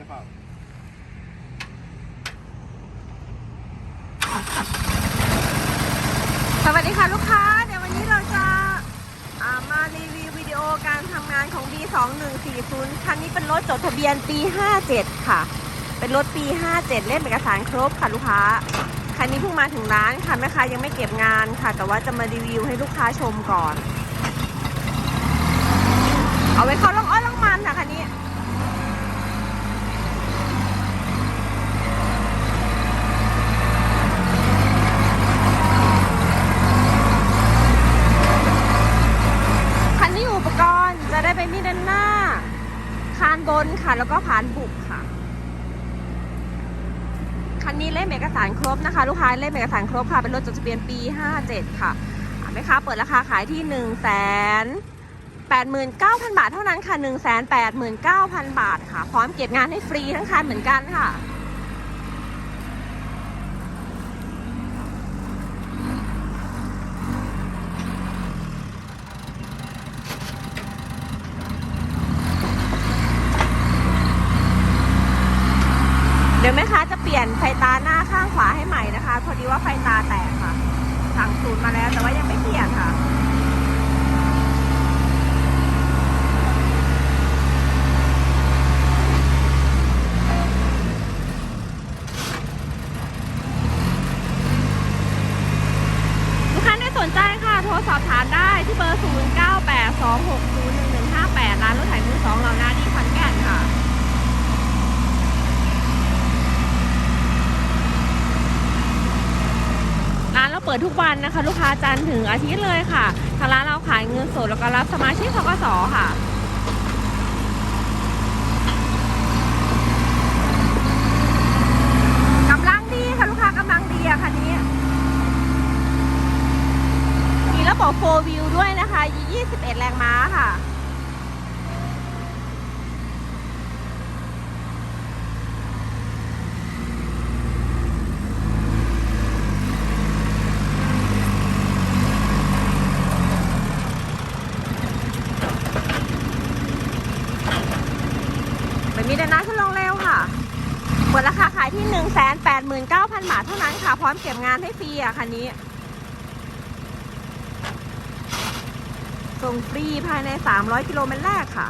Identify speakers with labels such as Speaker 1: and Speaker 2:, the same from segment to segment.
Speaker 1: นะครับ
Speaker 2: สวัสดีค่ะลูกค้า เดี๋ยววันนี้เราจะามารีวิววิดีโอการทำงานของ B2140 คันนี้เป็นรถจดทะเบียนปี 57 ค่ะ เป็นรถปี 57 เล่มเอกสารครบค่ะลูกค้า คันนี้เพิ่งมาถึงร้านค่ะแม่ค้ายังไม่เก็บงานค่ะ แต่ว่าจะมารีวิวให้ลูกค้าชมก่อน เอาไว้เข้าล่องอ้อยล่องมันค่ะคันนี้ คันนี้อุปกรณ์จะ ได้เป็นมีด้านหน้า คานบนค่ะ แล้วก็ผานบุกค่ะ คันนี้เล่มเอกสารครบนะคะ ลูกค้าเล่มเอกสารครบค่ะ เป็นรถจดทะเบียนปี 57 ค่ะอะแม่ค้าเปิดราคาขายที่1 8 9 0 0 0 บาทเท่านั้นค่ะ 1 8 9 0 0 0 บาทค่ะ พร้อมเก็บงานให้ฟรีทั้งคันเหมือนกันค่ะ เดี๋ยวแม่ค้าจะเปลี่ยนไฟตาหน้าข้างขวาให้ใหม่นะคะ พอดีว่าไฟตาแตกค่ะ สั่งศูนย์มาแล้วแต่ว่ายังไม่เปลี่ยนค่ะลูกค้าได้สนใจค่ะ โทรสอบถามได้ที่เบอร์ 0982601158 ร้านรถไถมือสองเหล่านาดีขอนแก่นค่ะ ร้านเราเปิดทุกวันนะคะ ลูกค้าจันถึงอาทิตย์เลยค่ะ ทางร้านเราขายเงินสดแล้วก็รับสมาชิกทกสค่ะกำลังดีค่ะลูกค้ากำลังดีอะคันนี้ มีระบบโฟวิวด้วยนะคะ 21 แรงม้าค่ะ เป็นมีดนาขึ้นลงเร็วค่ะเปิดราคาขายที่ 1 8 9 0 0 0 บาทเท่านั้นค่ะ พร้อมเก็บงานให้ฟรีอะคันนี้ ส่งฟรีภายใน 300 กิโลเมตรแรกค่ะ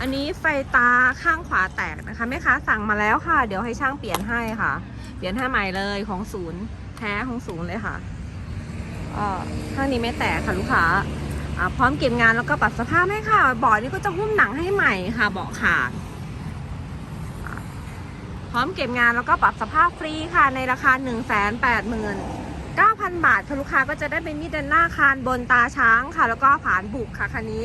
Speaker 2: อันนี้ไฟตาข้างขวาแตกนะคะแม่ค้าสั่งมาแล้วค่ะ เดี๋ยวให้ช่างเปลี่ยนให้ค่ะ เปลี่ยนให้ใหม่เลยของศูนย์แท้ของศูนย์เลยค่ะอ่อข้างนี้ไม่แตกค่ะลูกค้า พร้อมเก็บงานแล้วก็ปรับสภาพให้ค่ะเบาะนี้ก็จะหุ้มหนังให้ใหม่ค่ะเบาะขาดพร้อมเก็บงานแล้วก็ปรับสภาพฟรีค่ะในราคา 1 8 0 0 0 0 9,000 บาทค่ะลูกค้าก็จะได้เป็นมีดด้านหน้าคานบนตาช้างค่ะ แล้วก็ผานบุกค่ะคันนี้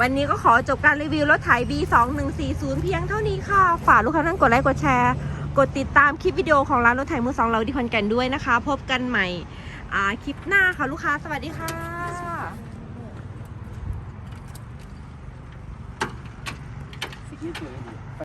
Speaker 2: วันนี้ก็ขอจบการรีวิวรถไถ B2140 เพียงเท่านี้ค่ะ ฝากลูกค้าท่านกดไลค์กดแชร์ กดติดตามคลิปวิดีโอของร้านรถไถมือสองเราที่คอนแก่นด้วยนะคะ พบกันใหม่ อ่าคลิปหน้าค่ะลูกค้าสวัสดีค่ะ